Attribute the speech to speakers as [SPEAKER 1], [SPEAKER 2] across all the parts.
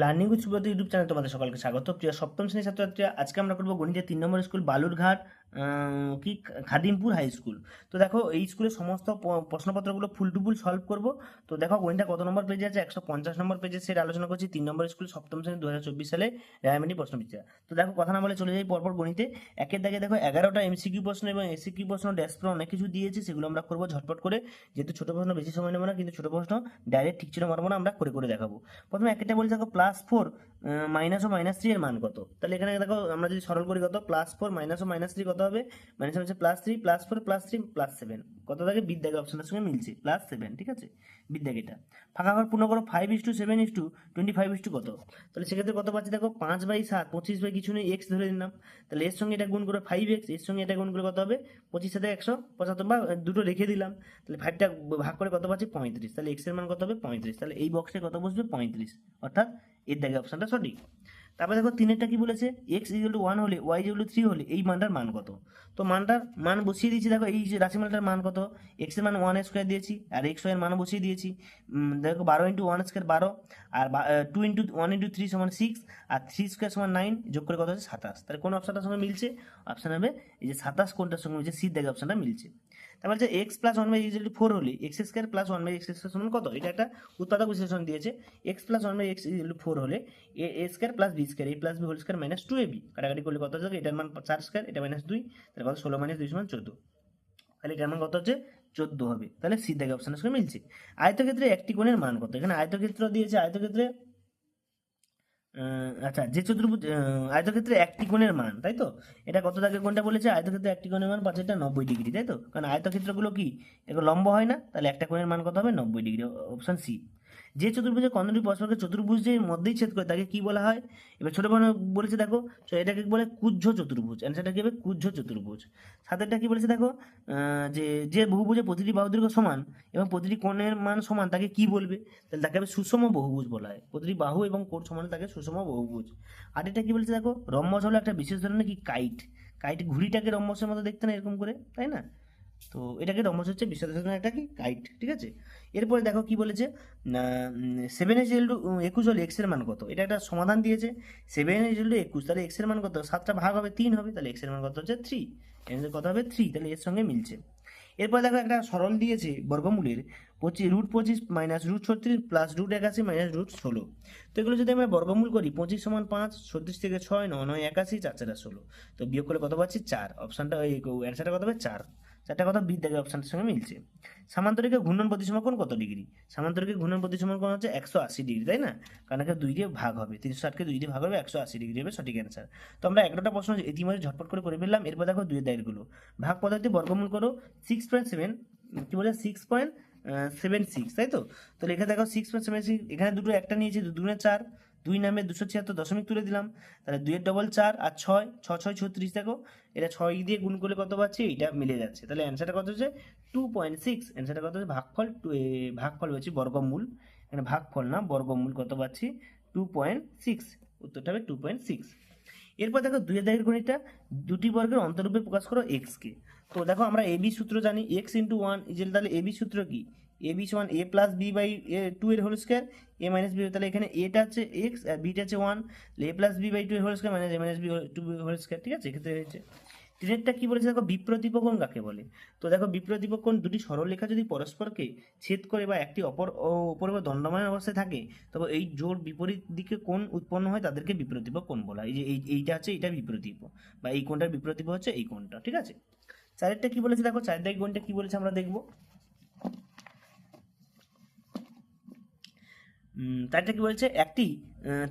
[SPEAKER 1] Learning with Subrata YouTube channel তোমাদের সকলকে স্বাগত। প্রিয় সপ্তম শ্রেণির ছাত্রছাত্রীরা, আজকে আমরা করব গণিতের তিন নম্বর স্কুল বালুরঘাট। কি, খাদিমপুর হাই স্কুল তো দেখো, এই স্কুলের সমস্ত প্রশ্নপত্রগুলো ফুল টু ফুল সলভ করব। তো দেখো গণিতটা কত নম্বর পেজে আছে? একশো পঞ্চাশ নম্বর পেজে সেটা আলোচনা করছি। তিন নম্বর স্কুল সপ্তম শ্রেণি দু হাজার চব্বিশ সালে রায়মানি প্রশ্নবিদ্যা। তো দেখো, কথা না বলে চলে যাই পরপর গণিতে। একের দাগে দেখো, এগারোটা এমসিকিউ প্রশ্ন এবং এসিকিউ প্রশ্ন ড্যাশ প্রশ্ন অনেক কিছু দিয়েছে, সেগুলো আমরা করব ঝটপট করে। যেহেতু ছোটো প্রশ্ন বেশি সময় নেব না, কিন্তু ছোটো প্রশ্ন ডাইরেক্ট ঠিক ছিল মারবো না, আমরা করে করে দেখাবো। প্রথমে একটা বলছে দেখো প্লাস ফোর মাইনাস ও মাইনাস থ্রি এর মান কত? তাহলে এখানে দেখো, আমরা যদি সরল করি কত? প্লাস ফোর মাইনাস ও মাইনাস থ্রি কত? হবে। মাইনাস হচ্ছে plus three plus four plus three plus seven কত থাকে? বিদ্যাগে অপশনের সঙ্গে মিলছে। প্লাস সেভেন ঠিক আছে? বিদ্যাগেটা ফাঁকা ঘর পূর্ণ করো five is to seven is to twenty five is to কত? তাহলে সেক্ষেত্রে কত পাচ্ছি? দেখো, পাঁচ বাই সাত, পঁচিশ বাই কিছু নেই এক্স ধরে নিলাম। তাহলে এর সঙ্গে এটা গুণ করে ফাইভ এক্সের সঙ্গে এটা গুণ করে কত হবে? পঁচিশ সাথে একশো পঁচাত্তর বা দুটো রেখে দিলাম। তাহলে ফাইভটা ভাগ করে কত পাচ্ছি? পঁয়ত্রিশ। তাহলে এক্সের মান কত হবে? পঁয়ত্রিশ। তাহলে এই বক্সে কত বসবে? পঁয়ত্রিশ। অর্থাৎ এর দাগে অপশনটা সঠিক। তারপরে দেখো তিনেরটা কি বলেছে? এক্স ইকুয়াল টু ওয়ান হলে ওয়াই ইকুয়াল টু থ্রি হলে এই মানটার মান কত? তো মানটার মান বসিয়ে দিয়েছি, দেখো এই যে রাশিমালটার মান কত? এক্সের মান ওয়ান স্কোয়ার দিয়েছি, আর এক্সের মান বসিয়ে দিয়েছি। দেখো বারো ইন্টু ওয়ান স্কোয়ার বারো, আর two into one into three সমান সিক্স আর থ্রি স্কোয়ার সমান নাইন যোগ করে কত হচ্ছে সাতাশ। তাহলে কোন অপশনটার সঙ্গে মিলছে? অপশন হবে এই যে সাতাশ কোনটার সঙ্গে মিলছে? সিট দেখে অপশনটা মিলছে। তারপর হচ্ছে X plus one by equal to four হলে X square plus one by X square সমান কত? এটা একটা উৎপাদক বিশ্লেষণ দিয়েছে। X plus one by X equal to four হলে A A square plus B square A plus B whole square minus two A B কাটাকাটি করলে কত হচ্ছে এটার মান চার স্কোয়ার এটা মাইনাস দুই, তাহলে কত? ষোলো মাইনাস দুই সমান চোদ্দ। তাহলে এটার মান কত হচ্ছে? চোদ্দ হবে। তাহলে সি দেখে অপশনের সঙ্গে মিলছে। আয়তক্ষেত্রে একটি কোণের মান কত? এখানে আয়তক্ষেত্র দিয়েছে, আয়তক্ষেত্রে আচ্ছা যে চতুর্ভুজ আয়তক্ষেত্রে একটি কোণের মান, তাই তো? এটা কত দাগে কোনটা বলেছে? আয়তক্ষেত্রে একটি কোণের মান পাঁচ এটা নব্বই ডিগ্রি, তাই তো? কারণ আয়তক্ষেত্রগুলো কি? এগুলো লম্ব হয় না, তাহলে একটা কোণের মান কত হবে? নব্বই ডিগ্রি অপশান সি যে চতুর্ভুজের কর্ণটি পরস্পরকে চতুর্ভুজের মধ্যেই ছেদ করে তাকে কি বলা হয়? এবার ছোট বলেছে, দেখো এটাকে বলে কুজ্জ চতুর্ভুজ। অ্যান্সারটা কি হবে কুজ্জ চতুর্ভুজ। সাতেরটা কি বলেছে, দেখো? যে যে বহুভুজে প্রতিটি বাহু সমান এবং প্রতিটি কোণের মান সমান, তাকে কি বলবে? তাহলে তাকে সুষম বহুভুজ বলা হয়। প্রতিটি বাহু এবং কোণ সমান তাকে সুষম বহুভুজ। আর এটা কি বলেছে, দেখো? রম্বস হলো একটা বিশেষ ধরনের কি? কাইট কাইট ঘুড়িটাকে রম্বসের মতো দেখতে না এরকম করে, তাই না? তো এটাকে রম্বস হচ্ছে ধরনের একটা কি? কাইট ঠিক আছে? এরপরে দেখো কি বলেছে? সেভেন এজ টু একুশ হলে এক্সের মান কত? এটা একটা সমাধান দিয়েছে। সেভেন এজ টু একুশ, তাহলে এক্সের মান কত? সাতটা ভাগ হবে তিন হবে, তাহলে এক্সের মান কত হচ্ছে থ্রি এর কত হবে থ্রি তাহলে এর সঙ্গে মিলছে। এরপর দেখো একটা সরল দিয়েছে বর্গমূলের। পঁচিশ রুট পঁচিশ মাইনাস রুট ছত্রিশ প্লাস রুট একাশি মাইনাস রুট ষোলো। তো এগুলো যদি আমরা বর্গমূল করি, পঁচিশ সমান পাঁচ, ছত্রিশ থেকে ছয়, নয় নয়, একাশি, চার, চারা, ষোলো। তো বিয়োগ করলে কত পাচ্ছি? চার। অপশানটা ওই অ্যান্সারটা কত হবে? চার। চারটা কথা বি বিদ্যাকে অপশানটার সঙ্গে মিলছে। সামান্তরিকের ঘূর্ণন প্রতিসমাকোণ কত ডিগ্রি? সামান্তরিকের ঘূর্ণন প্রতিসমাকোণ হচ্ছে একশো আশি ডিগ্রি, তাই না? কারণ এখানে দুই দিয়ে ভাগ হবে। তিনশো ষাটকে দুই দিয়ে ভাগ হবে একশো আশি ডিগ্রি হবে সঠিক অ্যান্সার তো আমরা এগারোটা প্রশ্ন ইতিমধ্যে ঝটপট করে করে ফেললাম, এরপর দেখো দুই দায়েরগুলো ভাগ পদ্ধতি বর্গমূল করো সিক্স পয়েন্ট সেভেন কি বলে? সিক্স পয়েন্ট সেভেন সিক্স তাই তো? তো এখানে দেখো সিক্স পয়েন্ট সেভেন সিক্স এখানে দুটো একটা নিয়েছি দুগুণে চার দুই নামে দুশো ছিয়াত্তর দশমিক তুলে দিলাম। তাহলে দুইয়ের ডবল চার আর ছয় ছ ছয়, ছত্রিশ দেখো, এটা ছয় দিয়ে গুণ করলে কত পাচ্ছি? এটা মিলে যাচ্ছে। তাহলে অ্যান্সারটা কত হচ্ছে? টু পয়েন্ট সিক্স অ্যান্সারটা কত হচ্ছে? ভাগফল টু ভাগফল হচ্ছে বর্গমূল। এখানে ভাগফল না, বর্গমূল কত পাচ্ছি? টু পয়েন্ট সিক্স উত্তরটা হবে টু পয়েন্ট সিক্স এরপর দেখো দুই দাগের গণিতটা, দুটি বর্গের অন্তরূপে প্রকাশ করো এক্সকে তো দেখো আমরা এবি সূত্র জানি এক্স ইন্টু ওয়ান ইজেল তাহলে এবি সূত্র কি? এ বি সমান এ plus B by A two এর whole square A minus B তাহলে এখানে এটা হচ্ছে এক্স আর বিটা হচ্ছে one A plus B by two এর whole square minus A minus B two whole square ঠিক আছে? এক্ষেত্রে হয়েছে। তিনেরটা কি বলেছে? দেখো বিপ্রতিপকোণ কাকে বলে? তো দেখো বিপ্রতিপকোণ দুটি সরলরেখা যদি পরস্পরকে ছেদ করে বা একটি অপর অপর উপর দণ্ডমান অবস্থায় থাকে, তবে এই জোর বিপরীত দিকে কোণ উৎপন্ন হয় তাদেরকে বিপ্রতিপ কোণ বলা হয়। এই যে এই, এইটা হচ্ছে এটা বিপ্রতিপ বা এই কোণটার বিপ্রতিপ হচ্ছে এই কোণটা, ঠিক আছে? চারেরটা কি বলেছে? দেখো চার দাগ কোণটা কি বলেছে আমরা দেখব। তারটা কি বলছে? একটি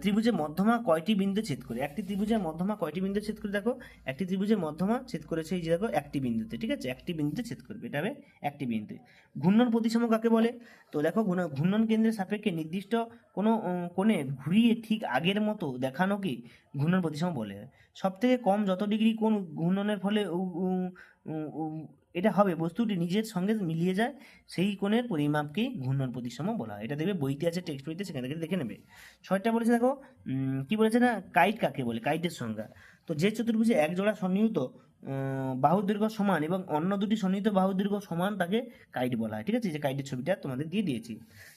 [SPEAKER 1] ত্রিভুজের মধ্যমা কয়টি বিন্দু ছেদ করে? একটি ত্রিভুজের মধ্যমা কয়টি বিন্দু ছেদ করে? দেখো, একটি ত্রিভুজের মধ্যমা ছেদ করেছে এই যে দেখো, একটি বিন্দুতে, ঠিক আছে? একটি বিন্দুতে ছেদ করবে, এটা হবে একটি বিন্দুতে। ঘূর্ণন প্রতিসম কাকে বলে? তো দেখো, ঘূর্ণ- ঘূর্ণন কেন্দ্রের সাপেক্ষে নির্দিষ্ট কোনো কোণে ঘুরিয়ে ঠিক আগের মতো দেখানোকে ঘূর্ণন প্রতিসম বলে? সব থেকে কম যত ডিগ্রি কোন ঘূর্ণনের ফলে এটা হবে, বস্তুটি নিজের সঙ্গে মিলিয়ে যায়, সেই কোণের পরিমাপকেই ঘূর্ণন প্রতিসম বলা হয়। এটা দেখবে বইতে আছে টেক্সট বইতে, সেখান থেকে দেখে নেবে। ছয়টা বলেছে দেখো কি বলেছে না? কাইট কাকে বলে? কাইটের সংজ্ঞা। তো যে চতুর্ভুজে এক জোড়া সন্নিহিত বাহু দৈর্ঘ্য সমান এবং অন্য দুটি সন্নিহিত বাহু দৈর্ঘ্য সমান তাকে কাইট বলা হয়, ঠিক আছে? যে কাইটের ছবিটা তোমাদের দিয়ে দিয়েছি।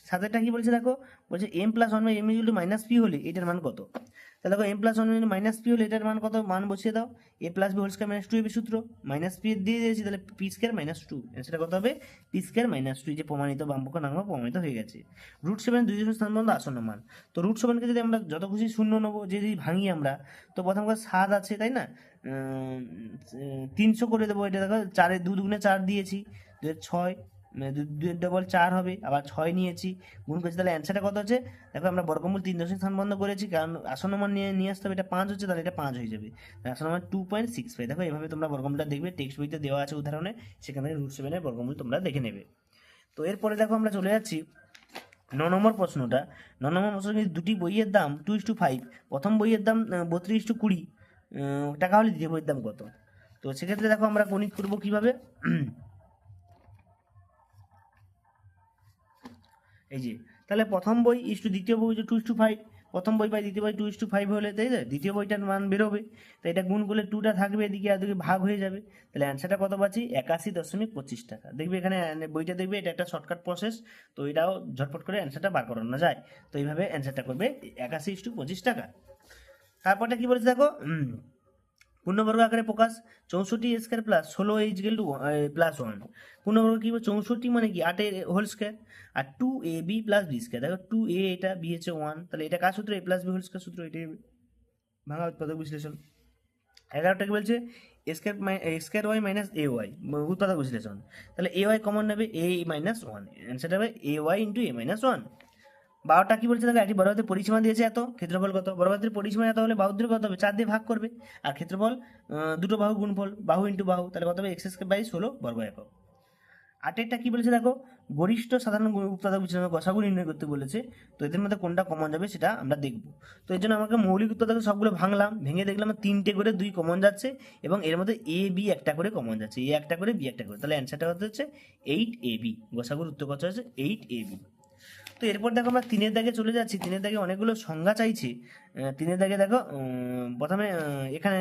[SPEAKER 1] সাতেরটা কি বলছে দেখো? বলছে M plus one by M two minus P হলে এটার মান কত? তাহলে দেখো M plus one minus P হলে এটার মান কত? মান বসিয়ে দাও। A plus B whole square minus two AB সূত্র মাইনাস পি দিয়ে দিয়েছি, তাহলে পি স্কোয়ার মাইনাস টু সেটা কত হবে? পি স্কোয়ার মাইনাস টু যে প্রমাণিত বামপক্ষ নাঙ্গা প্রমাণিত হয়ে গেছে। রুট সেভেন দুই স্থান পর্যন্ত আসন্ন মান। তো রুট সেভেনকে যদি আমরা যত খুশি শূন্য নেব যদি ভাঙি আমরা, তো প্রথম কথা সাত আছে, তাই না? তিনশো করে দেবো, এটা দেখো, চারে দু দুগুণে চার দিয়েছি। ছয় দুয়ের ডবল চার হবে, আবার ছয় নিয়েছি। গুণ করেছি, তাহলে অ্যান্সারটা কত হচ্ছে? দেখো আমরা বর্গমূল তিন দশমিক স্থান বন্ধ করেছি, কারণ আসন্ন মান নিয়ে নিয়ে আসতে হবে, এটা পাঁচ হচ্ছে, তাহলে এটা পাঁচ হয়ে যাবে। আসন্ন মান টু পয়েন্ট সিক্স ফাইভ দেখো এভাবে তোমরা বর্গমূলটা দেখবে টেক্সট বইতে দেওয়া আছে উদাহরণে, সেখান থেকে রুট সেভেনের বর্গমূল তোমরা দেখে নেবে। তো এরপরে দেখো আমরা চলে যাচ্ছি ন নম্বর প্রশ্নটা। ন নম্বর প্রশ্ন দুটি বইয়ের দাম টু ইস টু ফাইভ প্রথম বইয়ের দাম বত্রিশ টু কুড়ি টাকা হলে দ্বিতীয় বইয়ের দাম কত? তো সেক্ষেত্রে দেখো আমরা গণিত করব কীভাবে? এই যে, তাহলে প্রথম বই ইস টু দ্বিতীয় বই টু ইস টু ফাইভ প্রথম বই পাই দ্বিতীয় বই টু ইস টু ফাইভ হলে তাই দ্বিতীয় বইটার মান বেরোবে। তো এটা গুণ করলে টুটা থাকবে এদিকে এদিকে ভাগ হয়ে যাবে। তাহলে অ্যান্সারটা কত পাচ্ছি? একাশি দশমিক পঁচিশ টাকা। দেখবে এখানে বইটা দেখবে এটা একটা শর্টকাট প্রসেস তো এটাও ঝটপট করে অ্যান্সারটা বার করানো যায়। তো এইভাবে অ্যান্সারটা করবে একাশি ইস টু পঁচিশ টাকা। তারপরটা কি বলেছে দেখো? পূর্ণবর্গ আকারে প্রকাশ? চৌষট্টি স্কোয়ার প্লাস ষোলো এইচ গেল টু প্লাস ওয়ান পূর্ণবর্গ কি চৌষট্টি মানে কি? আটের whole square R two A B plus B square দেখো টু এ এটা বি হচ্ছে ওয়ান তাহলে এটা কার সূত্র? A plus B whole square সূত্র। এটাই ভাঙা উৎপাদক বিশ্লেষণ। এগারোটা কি বলছে? Square square Y minus A Y উৎপাদক বিশ্লেষণ। তাহলে এ ওয়াই কমন নেবে এ মাইনাস ওয়ান অ্যান্সারটা হবে A Y into A minus one বারোটা কি বলছে দেখো একটি বর্গক্ষেত্রের পরিসীমা দিয়েছে এত, ক্ষেত্রফল কত? বর্গক্ষেত্রের পরিসীমা এত হলে বাহুদ্র কত হবে? চার দিয়ে ভাগ করবে। আর ক্ষেত্রফল দুটো বাহু গুণফল, বাহু ইন্টু বাহু, তাহলে কত হবে? এক্স স্কোয়ার বাই ষোলো বর্গ একক। আটেরটা কি বলেছে দেখো? গরিষ্ঠ সাধারণ উৎপাদক বিচ্ছিন্ন গসাগু নির্ণয় করতে বলেছে। তো এদের মধ্যে কোনটা কমন যাবে সেটা আমরা দেখব। তো এর জন্য আমাকে মৌলিক উৎপাদক সবগুলো ভাঙলাম, ভেঙে দেখলাম তিনটে করে দুই কমন যাচ্ছে এবং এর মধ্যে এ বি একটা করে কমন যাচ্ছে। এ একটা করে বি একটা করে। তাহলে অ্যান্সারটা কত হচ্ছে? এইট এ বি গসাগুর উত্তর কত হচ্ছে এইট এ বি তো এরপর দেখো আমরা তিনের দাগে চলে যাচ্ছি, তিনের দাগে অনেকগুলো সংজ্ঞা চাইছি। তিনের দাগে দেখো প্রথমে এখানে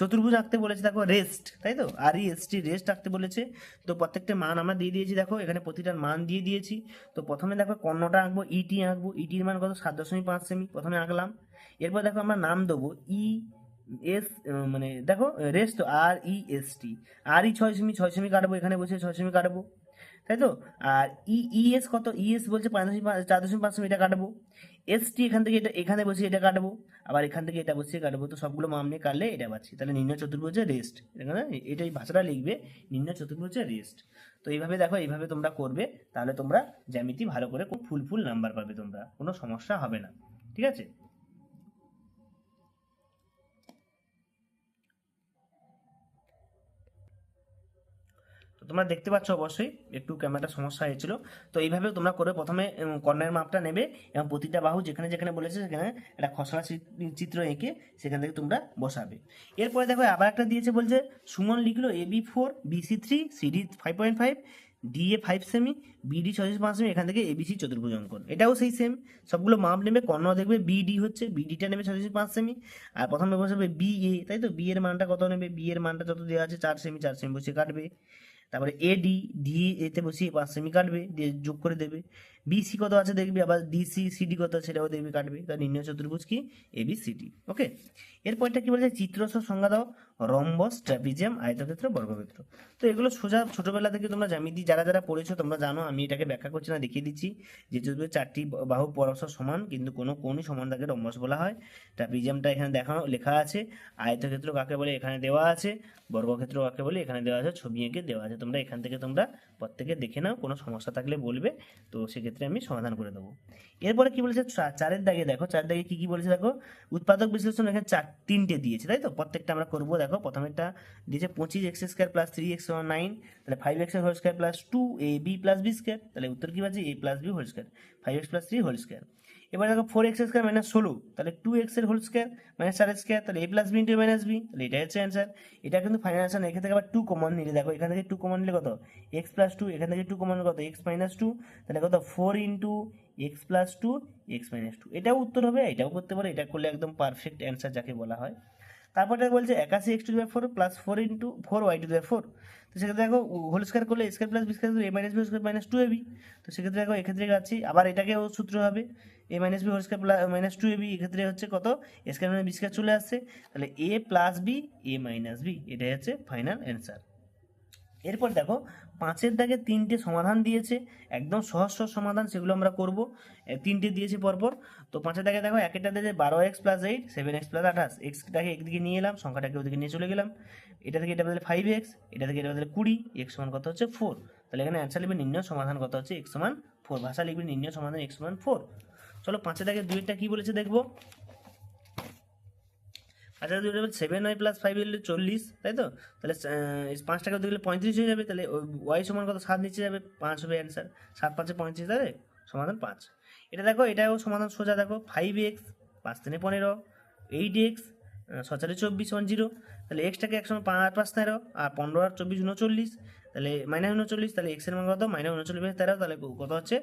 [SPEAKER 1] চতুর্ভুজ আঁকতে বলেছে দেখো রেস্ট তাই তো? আর টি রেস্ট আঁকতে বলেছে। তো প্রত্যেকটা মান আমরা দিয়ে দিয়েছি দেখো, এখানে প্রতিটার মান দিয়ে দিয়েছি। তো প্রথমে দেখো কর্ণটা আঁকবো ইটি আঁকবো ইটির মান কত? সাত দশমিক পাঁচ সেমি, প্রথমে আঁকলাম। এরপর দেখো আমরা নাম দেবো ই এস মানে দেখো রেস্ট তো আর ই এস টি আর ই ছয় সেমি ছয় সেমি কাটবো, এখানে বসে ছয় সেমি কাটবো। তাই তো? আর ই ইএস কত? ইএস বলছে পাঁচ দশমিক চার দশমিক পাঁচ এটা কাটবো। এস টি এখান থেকে এটা, এখানে বসে এটা কাটবো। আবার এখান থেকে এটা বসিয়ে কাটবো। তো সবগুলো মাম নিয়ে কাটলে এটা পাচ্ছি। তাহলে নিম্ন চতুর্ভুজের রেস্ট এখানে এটাই ভাষাটা লিখবে, নিম্ন চতুর্ভুজের রেস্ট তো এইভাবে দেখো, এইভাবে তোমরা করবে, তাহলে তোমরা জ্যামিতি ভালো করে খুব ফুল ফুল নাম্বার পাবে তোমরা। কোনো সমস্যা হবে না। ঠিক আছে? তোমরা দেখতে পাচ্ছ অবশ্যই একটু ক্যামেরাটা সমস্যা হয়েছিল। তো এইভাবে তোমরা করে প্রথমে কর্ণের মাপটা নেবে এবং প্রতিটা বাহু যেখানে যেখানে বলেছে সেখানে একটা খসড়া চিত্র এঁকে সেখান থেকে তোমরা বসাবে। এরপরে দেখো আবার একটা দিয়েছে বলছে, Suman লিখলো A B four BC three CD five point five DA five semi BD ছয়শো পাঁচ সেমি, এখান থেকে এবিসি চতুর্ভুজ অঙ্কন। এটাও সেই সেম সবগুলো মাপ নেবে, কর্ণ দেখবে বিডি হচ্ছে বিডিটা নেবে ছয়শো পাঁচ সেমি, আর প্রথমে বসাবে বি এ, তাই তো? বি এর মানটা কত নেবে? বি এর মানটা যত দেওয়া আছে চার সেমি চার সেমি বসে কাটবে। তারপরে এডি ডি এতে বসিয়ে পাঁচ সেমি কাটবে দিয়ে যোগ করে দেবে। বিসি কত আছে দেখবি, আবার ডিসি সিডি কত সেটাও দেখবি, কাটবে। তার নির্ণয় চতুর্ভুজ কি? এবি সিডি ওকে এরপরটা কি বলছে? চিত্রসহ সংজ্ঞা দাও। রম্বস ট্রাপিজিয়াম আয়তক্ষেত্র, বর্গক্ষেত্র। তো এগুলো সোজা ছোটবেলা থেকে তোমরা জ্যামিতি যারা যারা পড়েছো, তোমরা জানো, আমি এটাকে ব্যাখ্যা করছি না, দেখিয়ে দিচ্ছি। যে চতুর্ভুজের চারটি বাহু পরস্পর সমান, কিন্তু কোনো কোনই সমান তাকে রম্বস বলা হয়। ট্রাপিজিয়ামটা এখানে দেখানো লেখা আছে। আয়তক্ষেত্র কাকে বলে? এখানে দেওয়া আছে। বর্গক্ষেত্র কাকে বলে? এখানে দেওয়া আছে। ছবি এঁকে দেওয়া আছে। তোমরা এখান থেকে তোমরা প্রত্যেকে দেখে নাও, কোনো সমস্যা থাকলে বলবে। তো সেক্ষেত্রে আমি সমাধান করে দেবো। এরপরে কি বলেছে? চারের দাগে দেখো, চারের দাগে কী, কি বলেছে দেখো? উৎপাদক বিশ্লেষণ এখানে চার তিনটে দিয়েছে, তাই তো? প্রত্যেকটা আমরা করব, দেখো, প্রথমেরটা দিয়েছে পঁচিশ X square plus three X nine, তাহলে five X whole square plus two A B plus B square তাহলে উত্তর কি পাচ্ছি? A plus B whole square five X plus three whole square এবার দেখো ফোর এক্স স্কোয়ার মাইনাস ষোলো, তাহলে two এক্সের হোল স্কোয়ার মাইনাস চার স্কোয়ার তাহলে A plus B into minus B তাহলে এটাই হচ্ছে অ্যান্সার এটা কিন্তু ফাইনাল অ্যান্সার এখান থেকে আবার টু কমন নিলে দেখো, এখান থেকে টু কমন নিলে কত? এক্স প্লাস টু এখান থেকে টু কমন কত? এক্স মাইনাস টু তাহলে কত? Four into X plus two X minus two এটাও উত্তর হবে, এটাও করতে পারো, এটা করলে একদম পারফেক্ট অ্যান্সার যাকে বলা হয়। তারপরে বলছে একাশি X to the four plus four into four Y to the four তো সেক্ষেত্রে দেখো হোল স্কোয়ার করলে square plus B square A minus B square minus two AB তো সেক্ষেত্রে দেখো এক্ষেত্রে যাচ্ছি, আবার এটাকেও সূত্র হবে A minus B whole square plus minus two AB এক্ষেত্রে হচ্ছে কত? স্কোয়ার মাইনাস বি স্কোয়ার চলে আসছে। তাহলে A plus B A minus B এটাই হচ্ছে ফাইনাল অ্যান্সার এরপর দেখো, পাঁচের দাগে তিনটে সমাধান দিয়েছে, একদম সহজ সহজ সমাধান সেগুলো আমরা করব। তিনটে দিয়েছে পরপর। তো পাঁচের দাগে দেখো একটা দিয়েছে বারো X plus eight, seven X plus আঠাশ। এক্সটাকে একদিকে নিয়ে এলাম, সংখ্যাটাকে ওদিকে নিয়ে চলে গেলাম। এটা থেকে এটা বদলে ফাইভ এক্স, এটা থেকে এটা বদলে কুড়ি এক্স সমান কত হচ্ছে ফোর তাহলে এখানে অ্যান্সার লিখবে নির্ণয় সমাধান কত হচ্ছে এক্স সমান ফোর ভাষা লিখবে নির্ণয় সমাধান এক্স সমান ফোর চলো পাঁচের দাগে দুইটা কী বলেছে দেখব। আচ্ছা দুটো সেভেন ওয়াই প্লাস ফাইভ হলে চল্লিশ, তাই তো? তাহলে পাঁচ টাকা দিলে পঁয়ত্রিশ হয়ে যাবে, তাহলে ওয়াই সমান কত? সাত নিচে যাবে, পাঁচ হবে অ্যান্সার সাত পাঁচে পঁয়ত্রিশ, তাহলে সমাধান পাঁচ। এটা দেখো, এটাও সমাধান সোজা, দেখো ফাইভ এক্স পাঁচ তিনে পনেরো এইট এক্স সচারে চব্বিশ ওয়ান জিরো তাহলে এক্সটাকে একসঙ্গে পাঁচ পাঁচ তেরো, আর পনেরো আর চব্বিশ উনচল্লিশ তাহলে মাইনাস উনচল্লিশ তাহলে এক্সের মান কত? মাইনাস উনচল্লিশ তেরো, তাহলে কত হচ্ছে?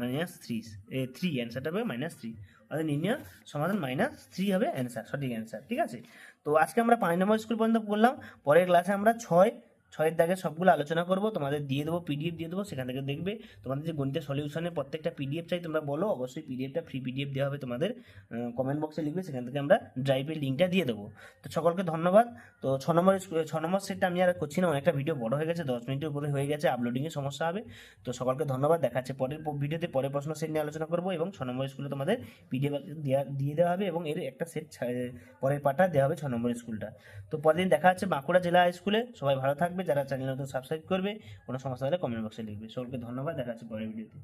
[SPEAKER 1] মাইনাস থ্রি থ্রি অ্যান্সারটা হবে মাইনাস থ্রি অর্থাৎ নির্ণয় সমাধান মাইনাস থ্রি হবে অ্যান্সার সঠিক অ্যান্সার ঠিক আছে? তো আজকে আমরা পাঁচ নম্বর স্কুল পর্যন্ত পড়লাম। পরের ক্লাসে আমরা ছয় ছয়ের দাগে সবগুলো আলোচনা করব, তোমাদের দিয়ে দেবো পিডিএফ দিয়ে দেবো, সেখান থেকে দেখবে তোমাদের যে গণিতের সলিউশনের প্রত্যেকটা পিডিএফ চাই তোমরা বলো, অবশ্যই পিডিএফটা ফ্রি পিডিএফ দেওয়া হবে তোমাদের কমেন্ট বক্সে লিখবে, সেখান থেকে আমরা ড্রাইভের লিঙ্কটা দিয়ে দেবো। তো সকলকে ধন্যবাদ। তো ছ নম্বর ছ নম্বর সেটটা আমি আর করছি না, অনেকটা ভিডিও বড় হয়ে গেছে, দশ মিনিটের উপরে হয়ে গেছে আপলোডিংয়ে সমস্যা হবে। তো সকলকে ধন্যবাদ দেখাচ্ছে পরের ভিডিওতে পরের প্রশ্ন সেট নিয়ে আলোচনা করব এবং ছ নম্বর স্কুলে তোমাদের পিডিএফ দেওয়া দিয়ে দেওয়া হবে এবং এর একটা সেট পরের পাটা দেওয়া হবে ছ নম্বর স্কুলটা তো পরের দিন দেখা হচ্ছে বাঁকুড়া জেলা হাই স্কুলে সবাই ভালো থাকবে, যারা চ্যানেল নতুন সাবস্ক্রাইব করবে, কোনো সমস্যা হলে কমেন্ট বক্সে লিখবে। সকলকে ধন্যবাদ, দেখা হচ্ছে পরের ভিডিওতে